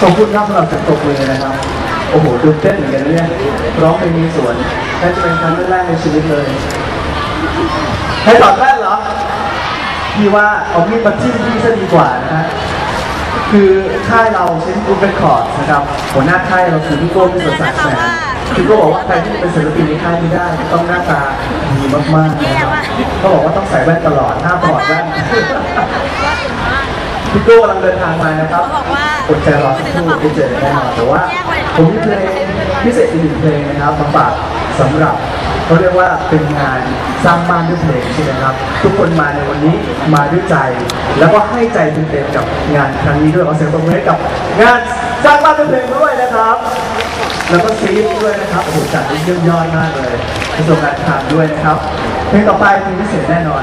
คุณครับสำหรับจัดตบมือนะครับ โอ้โหตื่นเต้นเหมือนกันนะเนี่ยร้องเพลงในสวนน่าจะเป็นครั้งแรกในชีวิตเลยให้ตอบแรกเหรอพี่ว่าเอามีดมาจิ้มพี่ซะดีกว่านะฮะคือค่ายเราเช่นกรุ๊ปเรคคอร์ดนะครับหัวหน้าค่ายเราคือพี่โก้พี่สดใสแสนพี่โก้บอกว่าใครที่เป็นศิลปินในค่ายนี้ได้ต้องหน้าตาดีมากๆนะครับเขาบอกว่าต้องใส่แว่นตลอดห้ามถอดแว่นพี่โก้กำลังเดินทางมานะครับเขาบอกว่า อดใจรอสักครู่ได้เจอแน่นอนแต่ว่าผมมีเพลงพิเศษอีกหนึ่งเพลงนะครับมาฝากสำหรับเขาเรียกว่าเป็นงานสร้างบ้านด้วยเพลงใช่ไหมครับ ทุกคนมาในวันนี้มาด้วยใจ แล้วก็ให้ใจเต็มๆกับงานครั้งนี้ด้วยขอเสียงปรบมือให้กับ งานสร้างบ้านด้วยเพลงด้วยนะครับ แล้วก็ซีรีส์ด้วยนะครับโอ้โหจัดได้เยี่ยมยอดมากเลยประสบการณ์ทางด้วยนะครับเพลงต่อไปเพลงพิเศษแน่นอน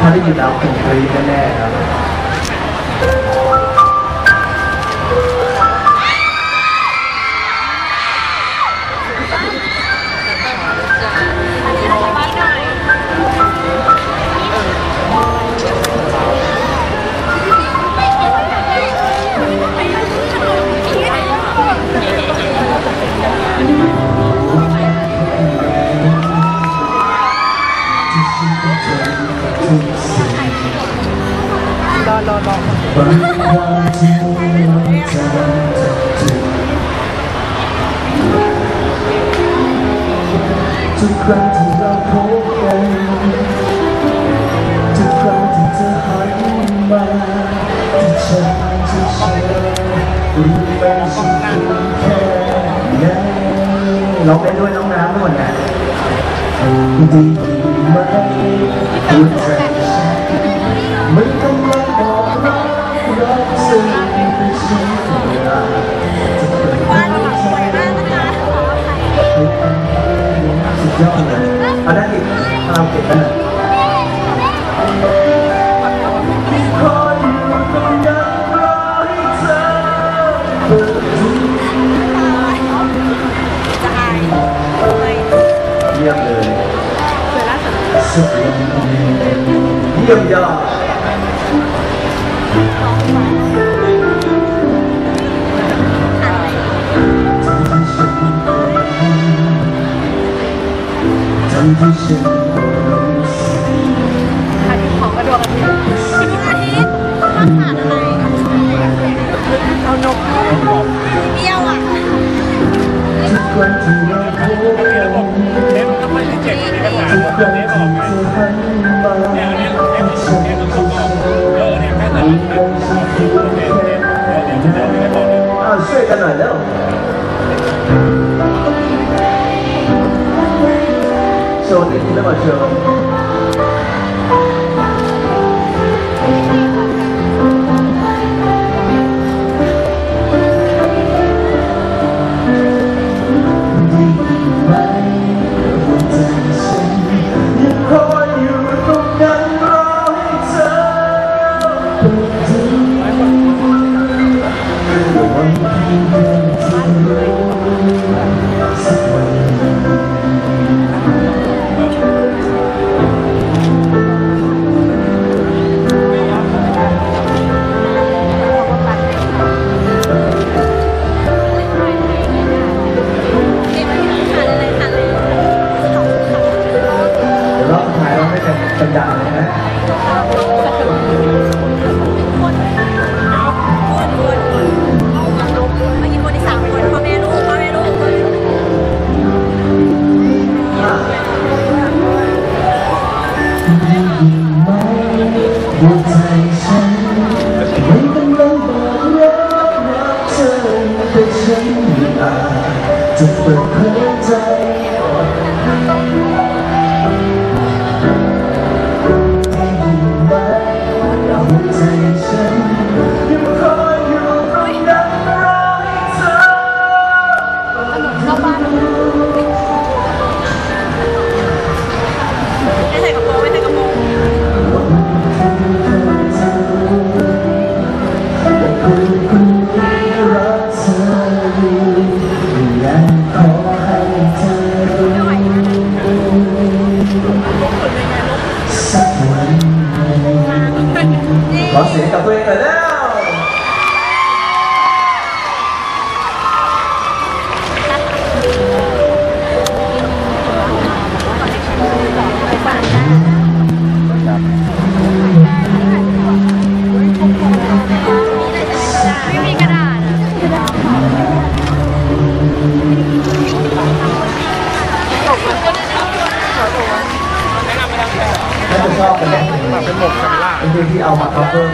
ถ้าได้ยินแล้วคงกรี๊ดแน่ๆครับ บางวันที่หัวใจจะถึงทุกครั้งที่เราพบกันทุกครั้งที่เธอหันมาที่ฉันจะเชื่อรู้ไหมฉันคุ้แค่ไหนร้องไปด้วยน้องน้ำด้วยนะดีไหมหัวใจ เยี่ยม อ้าวช่วยกัน หัวใจฉันมันกำลังบอกรักรักเธอแต่ฉันไม่อาจจะเปิดเผยใจ có xiển cà phê rồi đó Thank you. เป็นหมกคาเมล่าเป็นเพลงที่เอามา cover